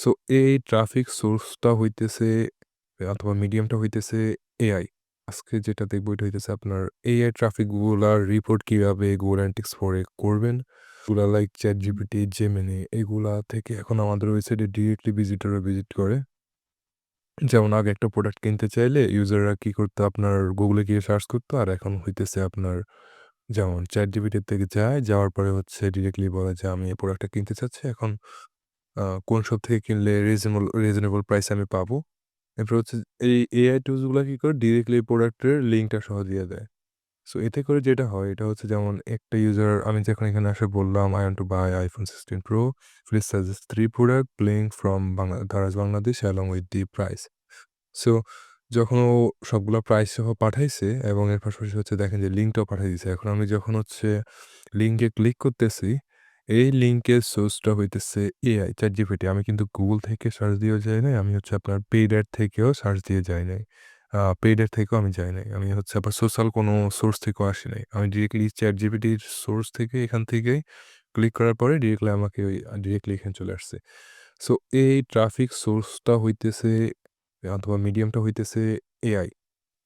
So এই traffic সোর্সটা হইতেছে অথবা মিডিয়ামটা হইতেছে এআই। আজকে যেটা দেখব এটা হইতেছে আপনার এআই ট্রাফিকগুলার রিপোর্ট কীভাবে গুগল 4 এ করবেন। এগুলা লাইক ChatGPT, Gemini এগুলা থেকে এখন আমাদের ওয়েবসাইটে ডিরেক্টলি ভিজিটররা ভিজিট করে। যেমন আগে একটা প্রোডাক্ট কিনতে চাইলে ইউজাররা কি করতো আপনার গুগলে গিয়ে সার্চ করতো। আর এখন হইতেছে আপনার যেমন ChatGPT থেকে যায়, যাওয়ার পরে হচ্ছে ডিরেক্টলি বলে যে আমি এই প্রোডাক্টটা কিনতে চাচ্ছি। এখন কোন শপ থেকে কিনলে রিজনেবল রিজনেবল প্রাইসে আমি পাবো। এরপর হচ্ছে এই এআই টুলসগুলা কি করে ডিরেক্টলি প্রোডাক্টের লিঙ্কটা সহ দিয়ে দেয়। সো এতে করে যেটা হয় এটা হচ্ছে যেমন একটা ইউজার আমি যখন এখানে আসে বললাম I want to buy iPhone 16 Pro. Please suggest 3 product from Bangla Daraz Bangladesh along with the price. So যখন ও সবগুলা প্রাইস সহ পাঠাইছে এবং এর পাশাপাশি হচ্ছে দেখেন যে লিঙ্কটাও পাঠায় দিছে। এখন আমি যখন হচ্ছে লিঙ্কে ক্লিক করতেছি, এই লিঙ্কের সোর্সটা হইতেছে এআই ChatGPT আমি কিন্তু গুগল থেকে সার্চ দিয়েও যাই নাই। আমি হচ্ছে আপনার পেইড অ্যাড থেকেও সার্চ দিয়ে যাই নাই। পেইড অ্যাড থেকেও আমি যাই নাই। আমি হচ্ছে আবার সোশ্যাল কোনো সোর্স থেকেও আসি নাই। আমি ডিরেক্টলি চ্যাট জিপিটির সোর্স থেকে এখান থেকেই ক্লিক করার পরে ডিরেক্টলি আমাকে ওই ডিরেক্টলি এখানে চলে আসছে। সো এই ট্রাফিক সোর্সটা হইতেছে, অথবা মিডিয়ামটা হইতেছে এআই।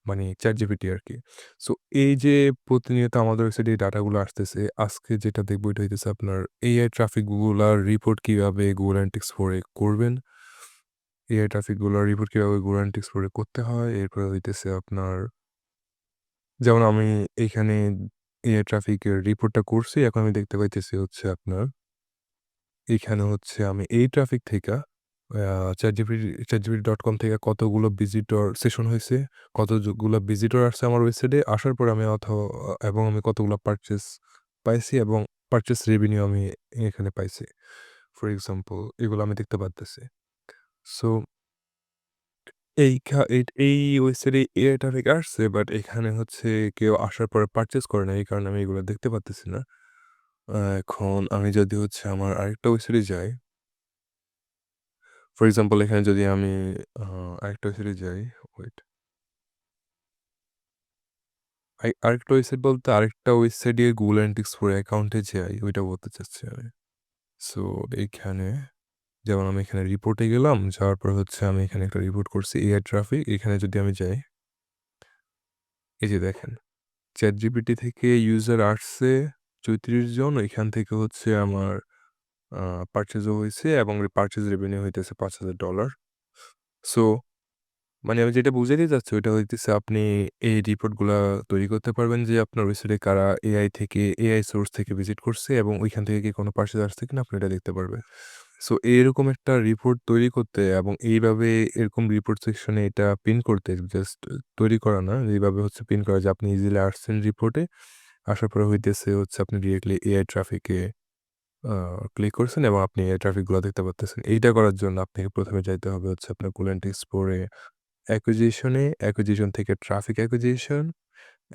মানে ChatGPT আরকি। সো এই যে প্রতিনিয়ত আমাদের ওয়েবসাইটে এই ডাটাগুলো আসতেছে, আজকে যেটা দেখব এটা হইতেছে আপনার এআই ট্রাফিকগুলার রিপোর্ট কীভাবে Google Analytics 4 এ করবেন। এআই ট্রাফিকগুলার রিপোর্ট কীভাবে Google Analytics 4 এ করতে হয়। এরপরে হইতেছে আপনার যেমন আমি এইখানে এআই ট্রাফিকের রিপোর্টটা করছি। এখন আমি দেখতে পাইতেছি হচ্ছে আপনার এইখানে হচ্ছে আমি এই ট্রাফিক থেকা আ ChatGPT ChatGPT.com থেকে কতগুলো ভিজিটর সেশন হইছে, কতগুলা ভিজিটর আসছে আমার ওয়েবসাইটে। আসার পরে আমি অথ এবং আমি কতগুলা পারচেজ পাইছি এবং পারচেজ রেভিনিউ আমি এখানে পাইছি। ফর এক্সাম্পল এগুলো আমি দেখতে পারতেছি। সো এই খা এই ওয়েবসাইটে এআই ট্রাফিক আসছে বাট এখানে হচ্ছে কেউ আসার পরে পারচেজ করে নাই। এই কারণে আমি এগুলো দেখতে পারতেছি না। এখন আমি যদি হচ্ছে আমার আরেকটা ওয়েবসাইটে যাই ফর এক্সাম্পল এখানে যদি আমি আরেকটা ওয়েবসাইটে যাই, ওয়েট। আরেকটা ওয়েবসাইট বলতে আরেকটা ওয়েবসাইটে Google Analytics 4 অ্যাকাউন্টে যাই, ওইটা বলতে চাচ্ছি আমি। সো এইখানে যেমন আমি এখানে রিপোর্টে গেলাম, যাওয়ার পর হচ্ছে আমি এখানে একটা রিপোর্ট করছি এআই ট্রাফিক। এখানে যদি আমি যাই এই যে দেখেন ChatGPT থেকে ইউজার আসছে ৩৪ জন। এখান থেকে হচ্ছে আমার পারচেজও হয়েছে এবং পারচেজ রেভিনিউ হইতেছে $৫,০০০ সো মানে আমি যেটা বুঝাইতে চাচ্ছি ওইটা হইতেছে আপনি এই রিপোর্টগুলা তৈরি করতে পারবেন যে আপনার ওয়েবসাইটে কারা এআই থেকে এআই সোর্স থেকে ভিজিট করছে এবং ওইখান থেকে কি কোনো পারচেজ আসছে কিনা আপনি এটা দেখতে পারবেন। সো এরকম একটা রিপোর্ট তৈরি করতে এবং এইভাবে এরকম রিপোর্ট সেকশনে এটা পিন করতে জাস্ট তৈরি করা না। এইভাবে হচ্ছে পিন করা যে আপনি ইজিলি আসছেন রিপোর্টে। আসার পরে হইতেছে হচ্ছে আপনি ডিরেক্টলি এআই ট্রাফিকে ক্লিক করছেন এবং আপনি এআই ট্রাফিকগুলা দেখতে পারতেছেন। এইটা করার জন্য আপনাকে ১ম এ যাইতে হবে হচ্ছে আপনার Google Analytics 4 এ থেকে ট্রাফিক অ্যাকুইজিশন।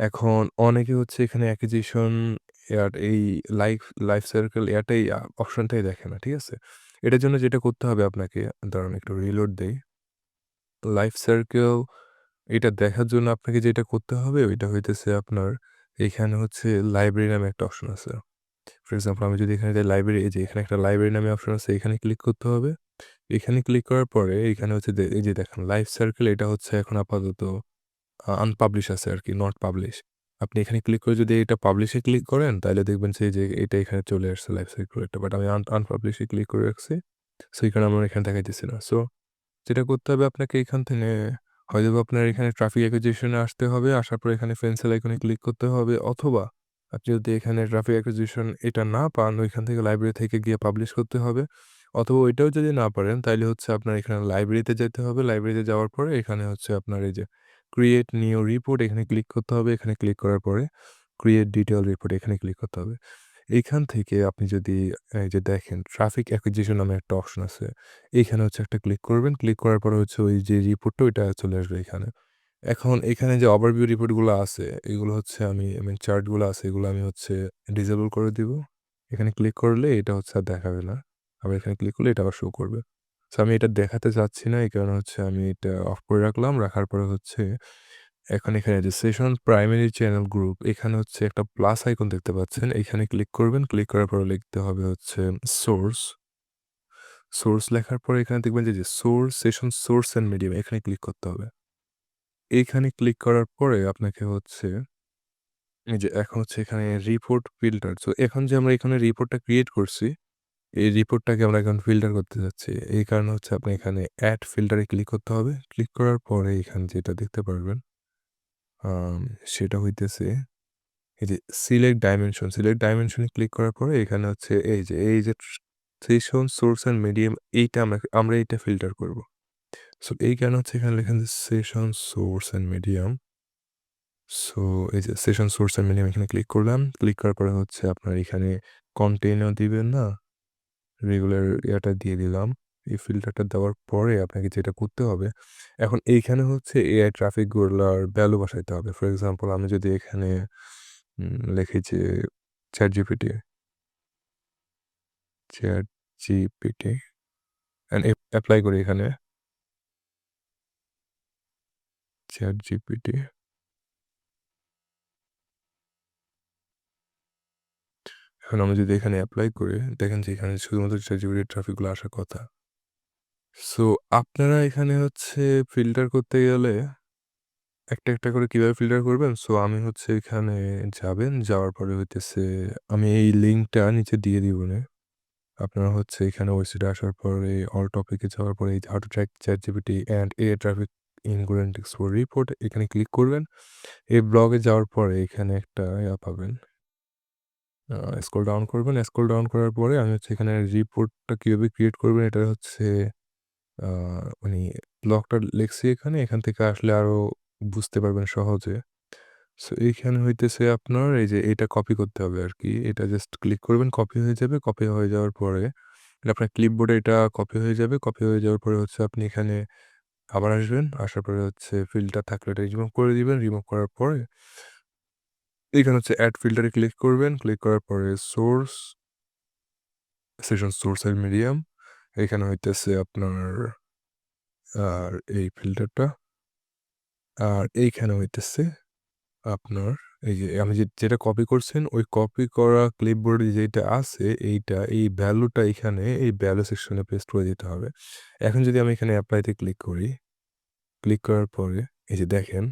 এখন অনেকে হচ্ছে এখানে অ্যাকুইজিশন এয়ার এই লাইফ লাইফ সার্কেল এয়ারটাই আ অপশনটাই দেখে না। ঠিক আছে? এটার জন্য যেটা করতে হবে আপনাকে দাঁড়ান একটু রিলোড দেই। লাইফ সার্কেল এটা দেখার জন্য আপনাকে যেটা করতে হবে, ওইটা হইতেছে আপনার এখানে হচ্ছে লাইব্রেরি নামে একটা অপশন আছে। ফর এক্সাম্পল আমি যদি এখানে লাইব্রেরি এই যে এখানে একটা লাইব্রেরি নামে অপশন আছে, এখানে ক্লিক করতে হবে। এখানে ক্লিক করার পরে এখানে হচ্ছে এই যে দেখেন লাইফ সার্কেল এটা হচ্ছে এখন আপাতত আনপাবলিশ আছে আর কি নট পাবলিশ। আপনি এখানে ক্লিক করে যদি এটা পাবলিশে ক্লিক করেন, তাহলে দেখবেন সেই যে এটা এখানে চলে আসছে লাইফ সার্কেল এটা। বাট আমি আন আনপাবলিশ ক্লিক করে রাখছি। সো এখানে আমার এখানে দেখাইতেছে না। সো যেটা করতে হবে আপনাকে এখান থেকে, হয়তোবা আপনার এখানে ট্রাফিক অ্যাকুইজিশন এ আসতে হবে। আসার পরে এখানে পেন্সিল আইকনে ক্লিক করতে হবে, অথবা আপনি যদি এখানে ট্রাফিক অ্যাকুইজিশন এটা না পান, ওইখান থেকে লাইব্রেরি থেকে গিয়ে পাবলিশ করতে হবে। অথবা ওইটাও যদি না পারেন, তাইলে হচ্ছে আপনার এখানে লাইব্রেরিতে যেতে হবে। লাইব্রেরিতে যাওয়ার পরে এখানে হচ্ছে আপনার এই যে ক্রিয়েট নিউ রিপোর্ট এখানে ক্লিক করতে হবে। এখানে ক্লিক করার পরে ক্রিয়েট ডিটেল রিপোর্ট এখানে ক্লিক করতে হবে। এইখান থেকে আপনি যদি এই যে দেখেন ট্রাফিক অ্যাকুইজিশন নামে একটা অপশন আছে। এইখানে হচ্ছে একটা ক্লিক করবেন। ক্লিক করার পরে হচ্ছে ওই যে রিপোর্টটা ওইটা চলে আসবে এখানে। এখন এখানে যে ওভারভিউ রিপোর্টগুলো আছে এগুলো হচ্ছে আমি আই মিন চার্টগুলো আছে এগুলো আমি হচ্ছে ডিসেবল করে দিব। এখানে ক্লিক করলে এটা হচ্ছে আর দেখাবে না। আবার এখানে ক্লিক করলে এটা আবার শো করবে। সো আমি এটা দেখাতে চাচ্ছি না। এই কারণে হচ্ছে আমি এটা অফ করে রাখলাম। রাখার পরে হচ্ছে এখন এখানে যে সেশন প্রাইমারি চ্যানেল গ্রুপ এখানে হচ্ছে একটা প্লাস আইকন দেখতে পাচ্ছেন। এখানে ক্লিক করবেন। ক্লিক করার পরে লিখতে হবে হচ্ছে সোর্স। সোর্স লেখার পরে এখানে দেখবেন যে, যে source, session source and medium এখানে ক্লিক করতে হবে। এইখানে ক্লিক করার পরে আপনাকে হচ্ছে এই যে এখন হচ্ছে এখানে রিপোর্ট ফিল্টার। সো এখন যে আমরা এখানে রিপোর্টটা ক্রিয়েট করছি, এই রিপোর্টটাকে আমরা এখন ফিল্টার করতে যাচ্ছি। এই কারণে হচ্ছে আপনি এখানে অ্যাড ফিল্টারে ক্লিক করতে হবে। ক্লিক করার পরে এখানে যেটা দেখতে পারবেন সেটা হইতেছে এই যে সিলেক্ট ডাইমেনশন, সিলেক্ট ডাইমেনশনে ক্লিক করার পরে এখানে হচ্ছে এই যে এই যে সেশন, সোর্স অ্যান্ড মিডিয়াম এইটা আমরা আমরা এইটা ফিল্টার করব। সো এই কারণে হচ্ছে এখানে লেখেন যে session, source and medium. So এই যে সেশন, সোর্স অ্যান্ড মিডিয়াম এখানে ক্লিক করলাম। ক্লিক করার পরে হচ্ছে আপনার এখানে কন্টেইনও দিবেন না, রেগুলার ইয়াটা দিয়ে দিলাম। এই ফিল্টারটা দেওয়ার পরে আপনাকে যেটা করতে হবে, এখন এইখানে হচ্ছে এআই ট্রাফিকগুলার ভ্যালু বসাইতে হবে। ফর এক্সাম্পল আমি যদি এখানে লিখি যে ChatGPT ChatGPT অ্যান্ড অ্যাপ্লাই করি এখানে। ChatGPT এখন আমি যদি এখানে অ্যাপ্লাই করি, দেখেন যে এখানে শুধুমাত্র চ্যাট ট্রাফিকগুলো আসার কথা। সো আপনারা এখানে হচ্ছে ফিল্টার করতে গেলে একটা, একটা করে কীভাবে ফিল্টার করবেন? সো আমি হচ্ছে এখানে যাবেন, যাওয়ার পরে হইতেছে আমি এই লিঙ্কটা নিচে দিয়ে দিব না আপনারা হচ্ছে এখানে ওয়েবসাইটে আসার পরে অল টপিকে যাওয়ার পরে এই how to track ChatGPT and a traffic in Google Analytics for report এখানে ক্লিক করবেন। এই ব্লগে যাওয়ার পরে এখানে একটা ইয়া পাবেন। আ স্ক্রল ডাউন করবেন। স্ক্রল ডাউন করার পরে আমি হচ্ছে এখানে রিপোর্টটা কীভাবে ক্রিয়েট করবেন এটা হচ্ছে মানে ব্লগটা লিখছি এখানে। এখান থেকে আসলে আরও বুঝতে পারবেন সহজে। সো এইখানে হইতেছে আপনার এই যে এটা কপি করতে হবে আর কি এটা জাস্ট ক্লিক করবেন, কপি হয়ে যাবে। কপি হয়ে যাওয়ার পরে আপনার ক্লিপবোর্ডে এটা কপি হয়ে যাবে। কপি হয়ে যাওয়ার পরে হচ্ছে আপনি এখানে আবার আসবেন। আসার পরে হচ্ছে ফিল্টার থাকলে এটা রিমুভ করে দিবেন। রিমুভ করার পরে এখানে হচ্ছে অ্যাড ফিল্টারে ক্লিক করবেন। ক্লিক করার পরে সোর্স সেশন সোর্স এর মিডিয়াম এখানে হইতেছে আপনার, আর এই ফিল্টারটা আর এইখানে হইতেছে আপনার এই যে আমি যে যেটা কপি করছেন ওই কপি করা ক্লিপবোর্ডে যেটা আছে এইটা এই ভ্যালুটা এখানে এই ভ্যালু সেকশনে পেস্ট করে দিতে হবে। এখন যদি আমি এখানে অ্যাপ্লাইতে ক্লিক করি, ক্লিক করার পরে এই যে দেখেন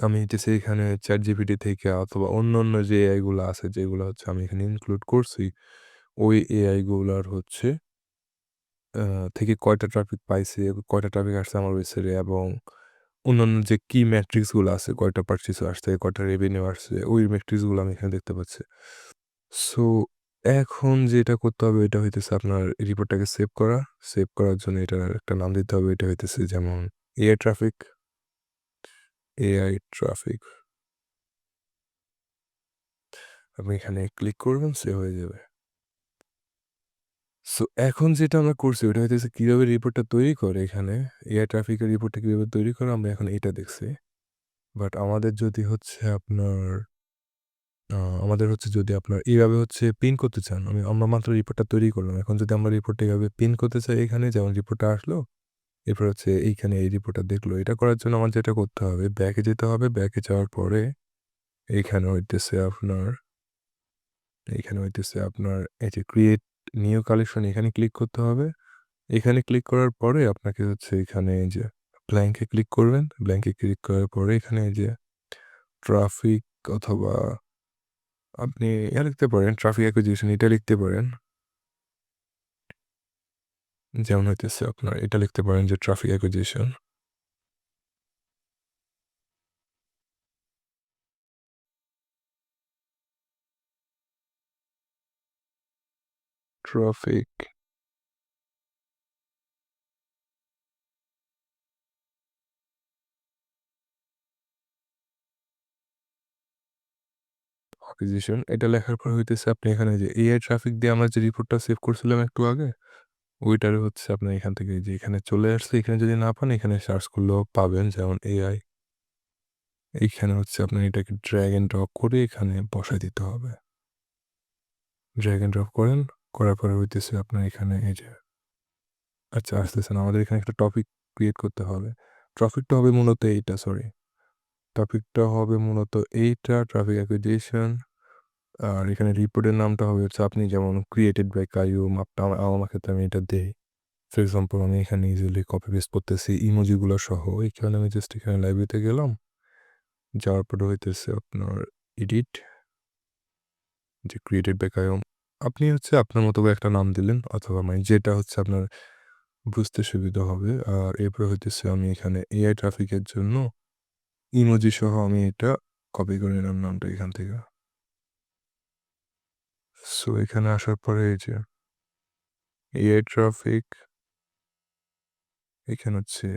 আমি হইতেছে এখানে ChatGPT থেকে অথবা অন্য অন্য যে এআই গুলো আছে যেগুলো হচ্ছে আমি এখানে ইনক্লুড করছি, ওই এআই গুলার হচ্ছে থেকে কয়টা ট্রাফিক পাইছে, কয়টা ট্রাফিক আসছে আমার ওয়েবসাইটে এবং অন্যান্য যে কি ম্যাট্রিক্সগুলো আছে, কয়টা পারচেজ আসছে, কয়টা রেভিনিউ আসছে, ওই ম্যাট্রিক্সগুলো আমি এখানে দেখতে পাচ্ছি। সো এখন যেটা করতে হবে এটা হইতেছে আপনার রিপোর্টটাকে সেভ করা। সেভ করার জন্য এটার একটা নাম দিতে হবে। এটা হইতেছে যেমন এআই ট্রাফিক এআই ট্রাফিক। আপনি এখানে ক্লিক করবেন, সেভ হয়ে যাবে। সো এখন যেটা আমরা করছি ওটা হইতেছে কীভাবে রিপোর্টটা তৈরি করে এখানে এআই ট্রাফিকের রিপোর্টটা কীভাবে তৈরি করে আমরা এখন এটা দেখছি। বাট আমাদের যদি হচ্ছে আপনার আমাদের হচ্ছে যদি আপনার এইভাবে হচ্ছে পিন করতে চান, আমি আমরা মাত্র রিপোর্টটা তৈরি করলাম। এখন যদি আমরা রিপোর্টটা এভাবে পিন করতে চাই এখানে যেমন রিপোর্টটা আসলো, এরপর হচ্ছে এইখানে এই রিপোর্টটা দেখল। এটা করার জন্য আমার যেটা করতে হবে ব্যাকে যেতে হবে। ব্যাকে যাওয়ার পরে এইখানে হইতেছে আপনার এইখানে হইতেছে আপনার এই যে ক্রিয়েট নিউ কালেকশন এখানে ক্লিক করতে হবে। এখানে ক্লিক করার পরে আপনাকে হচ্ছে এখানে এই যে ব্ল্যাঙ্কে ক্লিক করবেন। ব্ল্যাঙ্কে ক্লিক করার পরে এখানে এই যে ট্রাফিক অথবা আপনি ইয়া লিখতে পারেন ট্রাফিক অ্যাকুইজিশন এটা লিখতে পারেন। যেমন হইতেছে আপনার এটা লিখতে পারেন যে ট্রাফিক অ্যাকুইজিশন। ট্রাফিক অ্যাকুইজিশন এটা লেখার পর হইতেছে আপনি এখানে যে এআই ট্রাফিক দিয়ে আমরা যে রিপোর্টটা সেভ করছিলাম একটু আগে, ওইটারে হচ্ছে আপনার এখান থেকে যে এখানে চলে আসছে এখানে যদি না পান এখানে সার্চ করলেও পাবেন যেমন এআই। এইখানে হচ্ছে আপনার এটাকে ড্র্যাগ অ্যান্ড ড্রপ করে এখানে বসায় দিতে হবে। ড্র্যাগ অ্যান্ড ড্রপ করেন, করার পরে হইতেছে আপনার এখানে এই যে আচ্ছা আসতেছে না। আমাদের এখানে একটা টপিক ক্রিয়েট করতে হবে। টপিকটা হবে মূলত এইটা সরি। টপিকটা হবে মূলত এইটা ট্রাফিক অ্যাকুইজিশন আর এখানে রিপোর্টের নামটা হবে হচ্ছে আপনি যেমন ক্রিয়েটেড বাই কাইয়ুম আপনা আমার ক্ষেত্রে আমি এটা দেই। ফর এক্সাম্পল আমি এখানে ইজিলি কপি পেস্ট করতেছি ইমোজিগুলো সহ। এখানে আমি জাস্ট এখানে লাইব্রেরিতে গেলাম। যাওয়ার পরে হইতেছে আপনার এডিট যে ক্রিয়েটেড বাই কাইয়ুম। আপনি হচ্ছে আপনার মতো করে একটা নাম দিলেন অথবা মানে যেটা হচ্ছে আপনার বুঝতে সুবিধা হবে। আর এরপরে হইতেছে আমি এখানে এআই ট্রাফিকের জন্য ইমোজি সহ আমি এটা কপি করে নিলাম নামটা এখান থেকে। সো এখানে আসার পরে এই যে এআই ট্রাফিক এখানে হচ্ছে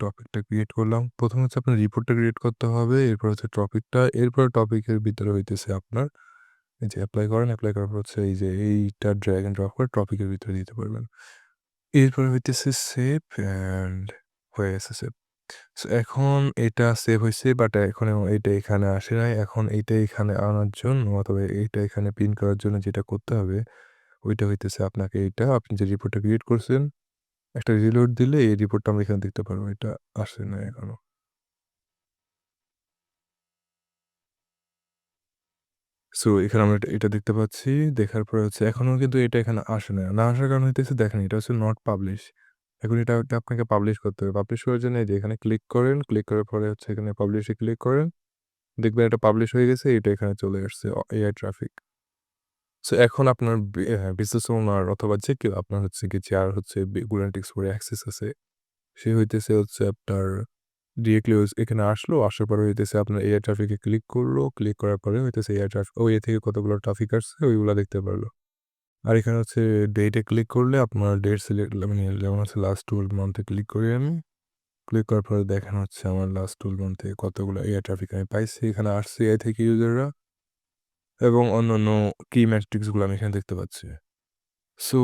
টপিকটা ক্রিয়েট করলাম। ১ম হচ্ছে আপনার রিপোর্টটা ক্রিয়েট করতে হবে। এরপর হচ্ছে টপিকটা, এরপর টপিকের ভিতরে হইতেছে আপনার এই যে অ্যাপ্লাই করেন, অ্যাপ্লাই করার পর হচ্ছে এই যে এইটা ড্র্যাগ অ্যান্ড ড্রপ করে টপিকের ভিতরে দিতে পারবেন। এরপরে হইতেছে সেভ অ্যান্ড হয়ে গেছে সেভ। সো এখন এটা সেভ হয়েছে বাট এখন এটা এখানে আসে নাই। এখন এইটা এখানে আনার জন্য অথবা এইটা এখানে পিন করার জন্য যেটা করতে হবে ওইটা হইতেছে আপনাকে এইটা আপনি যে রিপোর্টটা ক্রিয়েট করছেন, একটা রিলোড দিলে এই রিপোর্টটা আমরা এখানে দেখতে পারব। এটা আসে নাই এখনও। সো এখানে আমরা এটা এটা দেখতে পাচ্ছি। দেখার পরে হচ্ছে এখনও কিন্তু এটা এখানে আসে না। না আসার কারণ হইতেছে দেখেন এটা হচ্ছে নট পাবলিশ। এখন এটা আপনাকে পাবলিশ করতে হবে। পাবলিশ করার জন্য যে এখানে ক্লিক করেন। ক্লিক করার পরে হচ্ছে এখানে পাবলিশে ক্লিক করেন। দেখবেন এটা পাবলিশ হয়ে গেছে। এটা এখানে চলে আসছে এআই ট্রাফিক। সো এখন আপনার হ্যাঁ, বিজনেস ওনার অথবা যে কেউ আপনার হচ্ছে কি যার হচ্ছে বি ফোরে অ্যাক্সেস আছে, সে হইতেছে হচ্ছে আপনার ডিরেক্টলি ওস এখানে আসলো। আসার পরে হইতেছে আপনার এআই ট্রাফিকে ক্লিক করল। ক্লিক করার পরে হইতেছে এআই ট্রাফিক ও এ থেকে কতগুলো ট্রাফিক আসছে ওইগুলো দেখতে পারল। আর এখানে হচ্ছে ডেটে ক্লিক করলে আপনার ডেট সিলেক্ট মানে যেমন হচ্ছে লাস্ট 12 মান্থে ক্লিক করি আমি। ক্লিক করার পরে দেখেন হচ্ছে আমার লাস্ট 12 মান্থে কতগুলো এআই ট্রাফিক আমি পাইছি। এখানে আসছে এআই থেকে ইউজাররা এবং অন্যান্য কি ম্যাট্রিক্সগুলো আমি এখানে দেখতে পাচ্ছি। সো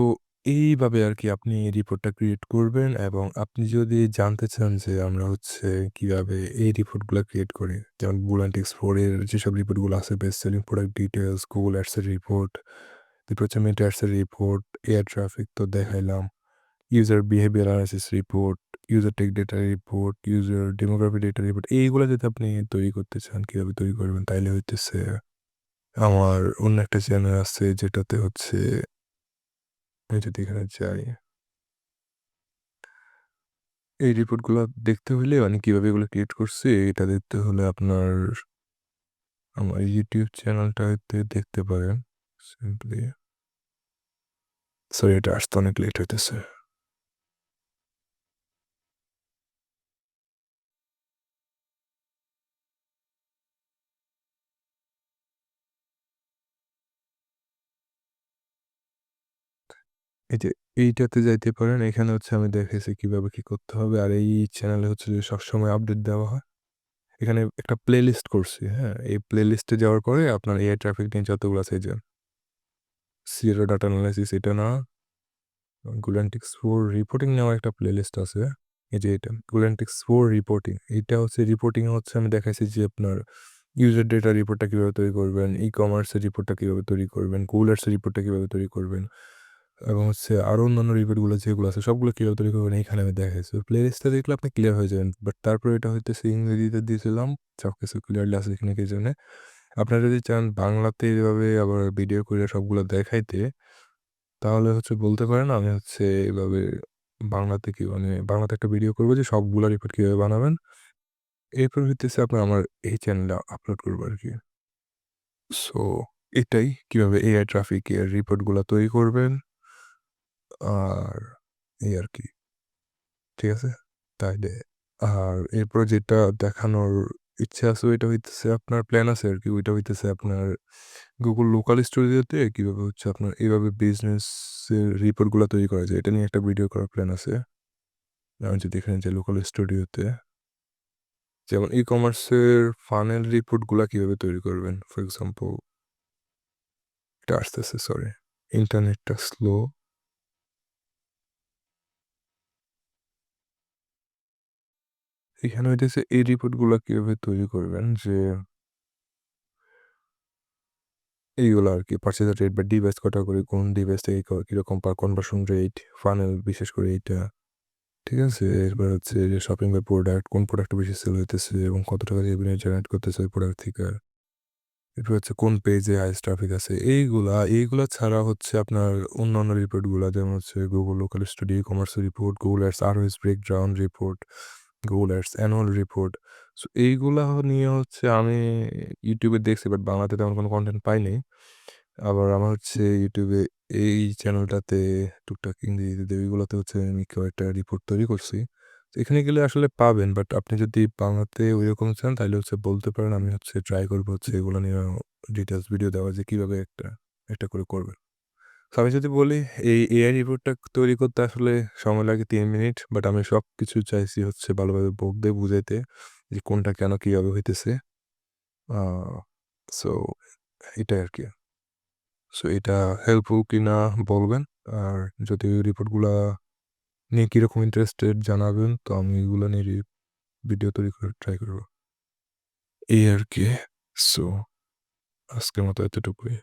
এইভাবে আরকি আপনি রিপোর্টটা ক্রিয়েট করবেন এবং আপনি যদি জানতে চান যে আমরা হচ্ছে কীভাবে এই রিপোর্টগুলা ক্রিয়েট করি। যেমন বুলেন্টিক্স 4 এর যেসব রিপোর্টগুলো আছে best selling product details Google অ্যাডসের report, তারপর হচ্ছে Meta ads report, air traffic তো দেখাইলাম। User behaviour analysis report, user tech data report, user demography data report এইগুলো যদি আপনি তৈরি করতে চান কীভাবে তৈরি করবেন তাইলে হইতেছে আমার অন্য একটা চ্যানেল আছে যেটাতে হচ্ছে যদি এখানে যাই এই রিপোর্টগুলো দেখতে হলে আমি কীভাবে এগুলো ক্রিয়েট করছি, এটা দেখতে হলে আপনার আমার ইউটিউব চ্যানেলটাতে দেখতে পারেন। সিম্পলি সরি এটা আসতে অনেক লেট হইতেছে। এই যে এইটাতে যাইতে পারেন। এখানে হচ্ছে আমি দেখাইছি কীভাবে কি করতে হবে। আর এই চ্যানেলে হচ্ছে যে সবসময় আপডেট দেওয়া হয়। এখানে একটা প্লেলিস্ট করছি, হ্যাঁ? এই প্লেলিস্টে যাওয়ার পরে আপনার এআই ট্রাফিক নিয়ে যতগুলো আছে এই যে সিয়েরা ডাটা অ্যানালাইসিস এটা না। গুলান্টিক্স 4 রিপোর্টিং নেওয়ার একটা প্লেলিস্ট আছে। এই যে এটা গুলান্টিক্স 4 রিপোর্টিং। এইটা হচ্ছে রিপোর্টিং হচ্ছে আমি দেখাইছি যে আপনার ইউজার ডেটা রিপোর্টটা কীভাবে তৈরি করবেন, ই-কমার্সের রিপোর্টটা কীভাবে তৈরি করবেন, কুলার্সের রিপোর্টটা কীভাবে তৈরি করবেন এবং হচ্ছে আরও অন্যান্য রিপোর্টগুলো যেগুলো আছে, সবগুলো কীভাবে তৈরি করবেন এইখানে আমি দেখাইছি। প্লেলিস্টটা দেখলে আপনি ক্লিয়ার হয়ে যাবেন। বাট তারপরে এটা হইতেছে ইংরেজিতে দিয়েছিলাম। সব কিছু ক্লিয়ারলি আছে কিনা কি জানে। আপনারা যদি চান বাংলাতে এভাবে আবার ভিডিও করে সবগুলো দেখাইতে, তাহলে হচ্ছে বলতে পারেন আমি হচ্ছে এভাবে বাংলাতে কি মানে বাংলাতে একটা ভিডিও করব যে সবগুলো রিপোর্ট কীভাবে বানাবেন। এরপর হইতেছে আপনার আমার এই চ্যানেলে আপলোড করব আরকি। সো এটাই কীভাবে এআই ট্রাফিক এর রিপোর্টগুলা তৈরি করবেন। আর এই আর কি ঠিক আছে? তাইলে, আর এরপর যেটা দেখানোর ইচ্ছা আছে, ওইটা হইতেছে আপনার প্ল্যান আছে আর কি, ওইটা হইতেছে আপনার গুগল লোকাল স্টুডিওতে কীভাবে হচ্ছে আপনার এভাবে বিজনেসের রিপোর্টগুলো তৈরি করা যায়। এটা নিয়ে একটা ভিডিও করার প্ল্যান আছে। আমি যদি এখানে যাই লোকাল স্টুডিওতে যেমন ই-কমার্সের ফানেল রিপোর্টগুলা কীভাবে তৈরি করবেন। ফর এক্সাম্পল এটা আসতেছে সরি। ইন্টারনেটটা স্লো। এখানে হইতেছে এই রিপোর্টগুলা কীভাবে তৈরি করবেন যে এইগুলো আর কি পারচেজার রেট বা ডিভাইস ক্যাটাগরি কোন ডিভাইস থেকে কীরকম পার কনভার্সন রেট, ফানেল বিশেষ করে এইটা। ঠিক আছে? এরপর হচ্ছে যে শপিং বাই প্রোডাক্ট, কোন প্রোডাক্টটা বেশি সেল হইতেছে এবং কত টাকা রেভিনিউ জেনারেট করতেছে ওই প্রোডাক্ট থেকে। এরপর হচ্ছে কোন পেজে হাইয়েস্ট ট্রাফিক আছে। এইগুলা, এইগুলা ছাড়া হচ্ছে আপনার অন্যান্য রিপোর্টগুলো যেমন হচ্ছে Google local study, commerce report, Google Ads ROI breakdown report, Google Ads annual report. So এইগুলা নিয়ে হচ্ছে আমি ইউটিউবে দেখছি বাট বাংলাতে তেমন কোনো কনটেন্ট পাই নাই। আবার আমার হচ্ছে ইউটিউবে এই চ্যানেলটাতে টুকটাক ইংরেজিতে ওইগুলাতে হচ্ছে আমি কয়েকটা রিপোর্ট তৈরি করছি। তো এখানে গেলে আসলে পাবেন বাট আপনি যদি বাংলাতে ওইরকম চান তাইলে হচ্ছে বলতে পারেন আমি হচ্ছে ট্রাই করব হচ্ছে এগুলা নিয়ে ডিটেইলস ভিডিও দেওয়া যে কীভাবে একটা, একটা করে করবেন। আমি যদি বলি, এই এআই রিপোর্টটা তৈরি করতে আসলে সময় লাগে তিন মিনিট বাট আমি সব কিছু চাইছি হচ্ছে ভালোভাবে বলতে, বুঝাইতে যে কোনটা কেন কীভাবে হইতেছে। সো এটাই আর কি সো এটা হেল্পফুল কি না বলবেন। আর যদি রিপোর্টগুলা নিয়ে কীরকম ইন্টারেস্টেড জানাবেন, তো আমি এগুলো নিয়ে ভিডিও তৈরি করে ট্রাই করব। এই আর কি সো আজকের মতো এতটুকুই।